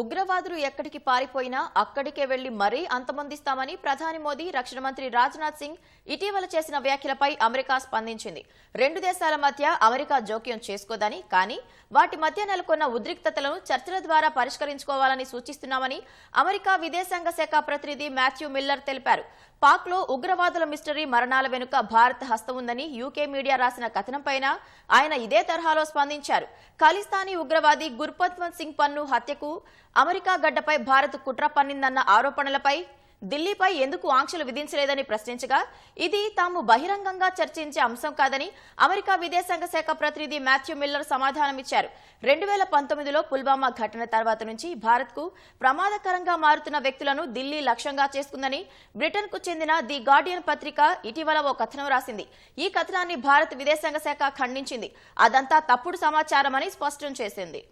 ఉగ్రవాదులు ఎక్కడికి పారిపోయినా అక్కడికే వెళ్ళి మరీ అంతమొందిస్తామని ప్రధాని మోదీ రక్షణ మంత్రి రాజ్నాథ్ సింగ్ ఇటీవల చేసిన వ్యాఖ్యలపై అమెరికా స్పందించింది. రెండు దేశాల మధ్య అమెరికా జోక్యం చేసుకోదని కానీ వాటి మధ్య నెలకొన్న ఉద్రిక్తతలను చర్చల ద్వారా పరిష్కరించుకోవాలని సూచిస్తున్నామని అమెరికా విదేశాంగ శాఖ ప్రతినిధి మాథ్యూ మిల్లర్ తెలిపారు. పాక్లో ఉగ్రవాదుల మిస్టరీ మరణాల వెనుక భారత్ హస్తం ఉందని యూకే మీడియా రాసిన కథనంపైన ఆయన ఇదే తరహాలో స్పందించారు. ఖలిస్తానీ ఉగ్రవాది గుర్పత్వంత్ సింగ్ పన్ను హత్యకు అమెరికా గడ్డపై భారత్ కుట్ర పన్నిందన్న ఆరోపణలపై ఢిల్లీపై ఎందుకు ఆంక్షలు విధించలేదని ప్రశ్నించగా ఇది తాము బహిరంగంగా చర్చించే అంశం కాదని అమెరికా విదేశాంగ శాఖ ప్రతినిధి మాథ్యూ మిల్లర్ సమాధానమిచ్చారు రెండు వేల పంతొమ్మిదిలో పుల్వామా ఘటన తర్వాత నుంచి భారత్కు ప్రమాదకరంగా మారుతున్న వ్యక్తులను ఢిల్లీ లక్ష్యంగా చేసుకుందని బ్రిటన్కు చెందిన ది గార్డియన్ పత్రిక ఇటీవల ఓ కథనం రాసింది. ఈ కథనాన్ని భారత్ విదేశాంగ శాఖ ఖండించింది. అదంతా తప్పుడు సమాచారమని స్పష్టం చేసింది.